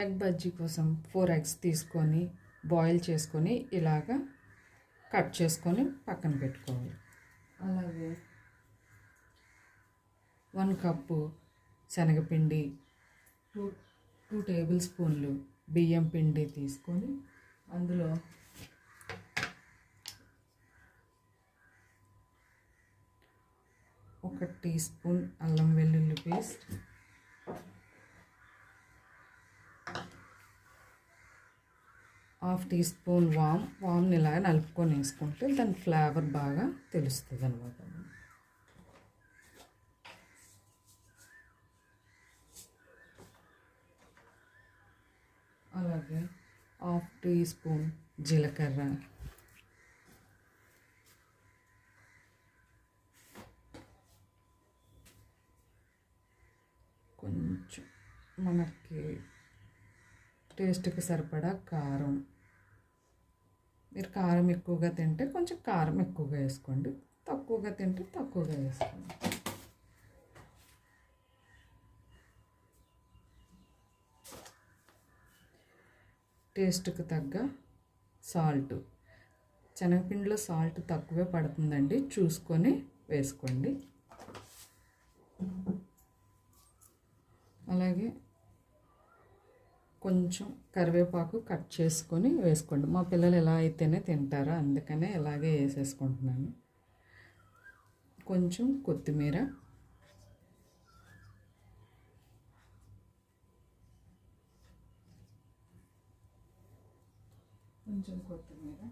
Egg bajji కోసం four eggs తీసుకొని boil చేసుకొని ఇలాగా కట్ చేసుకొని పక్కన పెట్టుకోవాలి. అలాగే వన్ కప్పు శనగపిండి టూ టూ టేబుల్ స్పూన్లు బియ్యం పిండి తీసుకొని అందులో ఒక టీ స్పూన్ అల్లం వెల్లుల్లి పేస్ట్ హాఫ్ టీ స్పూన్ వామ్ వామ్ని ఇలా నలుపుకొని వేసుకుంటే దాని ఫ్లేవర్ బాగా తెలుస్తుంది అనమాట అలాగే హాఫ్ టీ స్పూన్ జీలకర్ర. కొంచెం మనకి టేస్ట్కి సరిపడా కారం. మీరు కారం ఎక్కువగా తింటే కొంచెం కారం ఎక్కువగా వేసుకోండి. తక్కువగా తింటే తక్కువగా వేసుకోండి. టేస్ట్కి తగ్గ సాల్ట్. శనగపిండిలో సాల్ట్ తక్కువే పడుతుందండి. చూసుకొని వేసుకోండి. అలాగే కొంచెం కరివేపాకు కట్ చేసుకొని వేసుకోండి. మా పిల్లలు ఎలా అయితేనే తింటారో అందుకనే ఇలాగే వేసేసుకుంటున్నాను. కొంచెం కొత్తిమీర. కొంచెం కొత్తిమీర.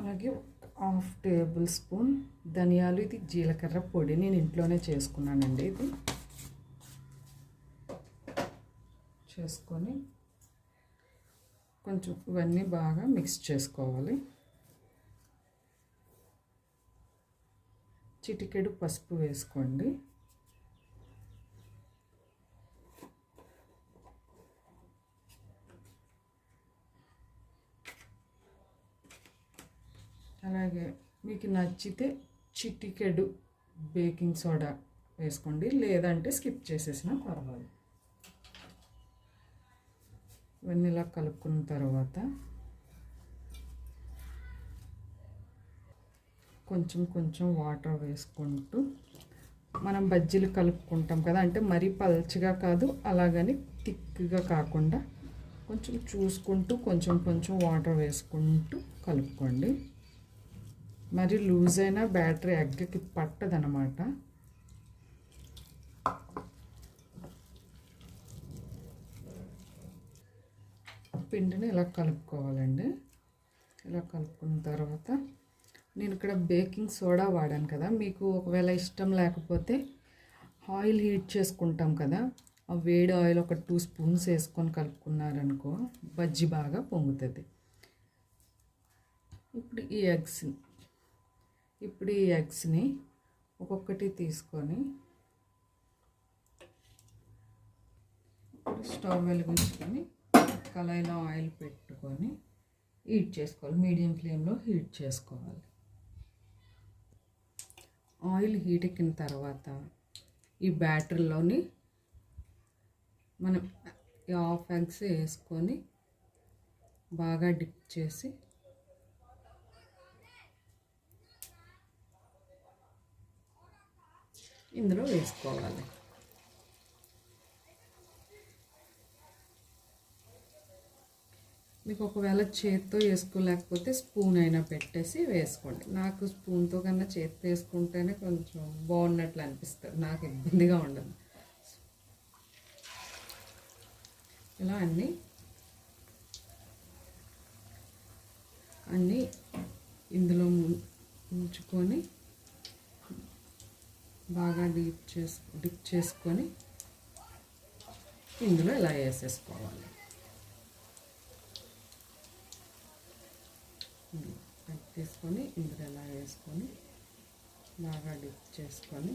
అలాగే హాఫ్ టేబుల్ స్పూన్ ధనియాలు ఇది జీలకర్ర పొడి. నేను ఇంట్లోనే చేసుకున్నానండి ఇది. చేసుకొని కొంచెం ఇవన్నీ బాగా మిక్స్ చేసుకోవాలి. చిటికెడు పసుపు వేసుకోండి. అలాగే మీకు నచ్చితే చిటికెడు బేకింగ్ సోడా వేసుకోండి లేదంటే స్కిప్ చేసేసినా పర్వాలేదు. ఇవన్నీ ఇలా కలుపుకున్న తర్వాత కొంచెం కొంచెం వాటర్ వేసుకుంటూ మనం బజ్జీలు కలుపుకుంటాం కదా అంటే మరీ పల్చగా కాదు అలాగని థిక్గా కాకుండా కొంచెం చూసుకుంటూ కొంచెం కొంచెం వాటర్ వేసుకుంటూ కలుపుకోండి. మరి లూజ్ అయినా బ్యాటరీ ఎగ్గకి పట్టదనమాట పిండిని ఇలా కలుపుకోవాలండి. ఇలా కలుపుకున్న తర్వాత నేను ఇక్కడ బేకింగ్ సోడా వాడాను కదా. మీకు ఒకవేళ ఇష్టం లేకపోతే ఆయిల్ హీట్ చేసుకుంటాం కదా. ఆ వేడి ఆయిల్ ఒక టూ స్పూన్స్ వేసుకొని కలుపుకున్నారనుకో బజ్జి బాగా పొంగుతుంది. ఇప్పుడు ఈ ఎగ్స్ ఇప్పుడు ఈ ఎగ్స్ని ఒక్కొక్కటి తీసుకొని ఇప్పుడు స్టవ్ వెలిగించుకొని కళాయిలో ఆయిల్ పెట్టుకొని హీట్ చేసుకోవాలి. మీడియం ఫ్లేమ్లో హీట్ చేసుకోవాలి. ఆయిల్ హీట్ ఎక్కిన తర్వాత ఈ బ్యాటర్లోని మనం ఈ హాఫ్ ఎగ్స్ వేసుకొని బాగా డిప్ చేసి ఇందులో వేసుకోవాలి. మీకు ఒకవేళ చేత్తో వేసుకోలేకపోతే స్పూన్ అయినా పెట్టేసి వేసుకోండి. నాకు స్పూన్తో కన్నా చేత్తో వేసుకుంటేనే కొంచెం బాగున్నట్లు అనిపిస్తుంది. నాకు ఇబ్బందిగా ఉండదు. ఇలా అన్నీ అన్నీ ఇందులో ఉంచుకొని బాగా డీప్ చేసు డిప్ చేసుకొని ఇందులో ఇలా వేసేసుకోవాలి. తీసుకొని ఇందులో ఇలా వేసుకొని బాగా డిప్ చేసుకొని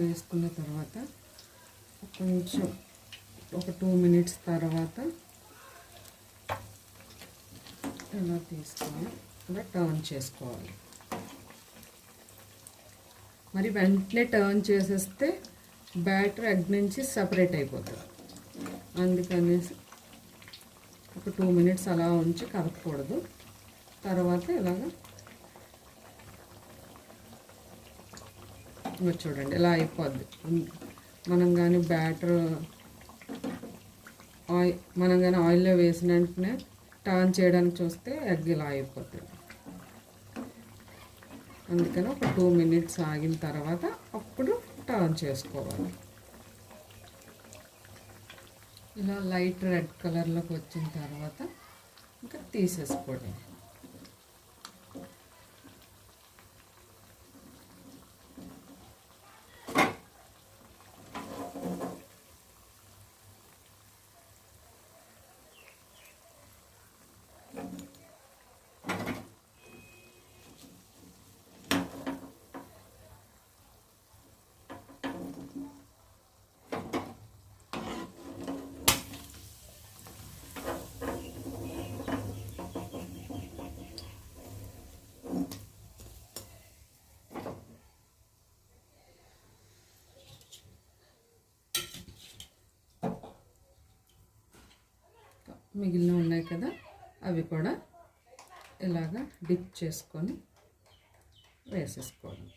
వేసుకున్న తర్వాత కొంచెం ఒక టూ మినిట్స్ తర్వాత ఇలా తీసుకొని ఇలా టర్న్ చేసుకోవాలి. మరి వెంటనే టర్న్ చేసేస్తే బ్యాటర్ ఎగ్ నుంచి సపరేట్ అయిపోతుంది. అందుకనేసి ఒక టూ మినిట్స్ అలా ఉంచి కలపకూడదు. తర్వాత ఇలాగ ఇంకా చూడండి ఇలా అయిపోద్ది. మనం కానీ బ్యాటర్ ఆయిల్ మనం కానీ ఆయిల్లో వేసిన వెంటనే టర్న్ చేయడానికి చూస్తే ఎగ్ ఇలా అయిపోతుంది అందుకని ఒక టూ మినిట్స్ ఆగిన తర్వాత అప్పుడు టర్న్ చేసుకోవాలి. ఇలా లైట్ రెడ్ కలర్లోకి వచ్చిన తర్వాత ఇంకా తీసేసుకోవడం మిగిలిన ఉన్నాయి కదా అవి కూడా ఇలాగా డిప్ చేసుకొని వేసేసుకోవాలి.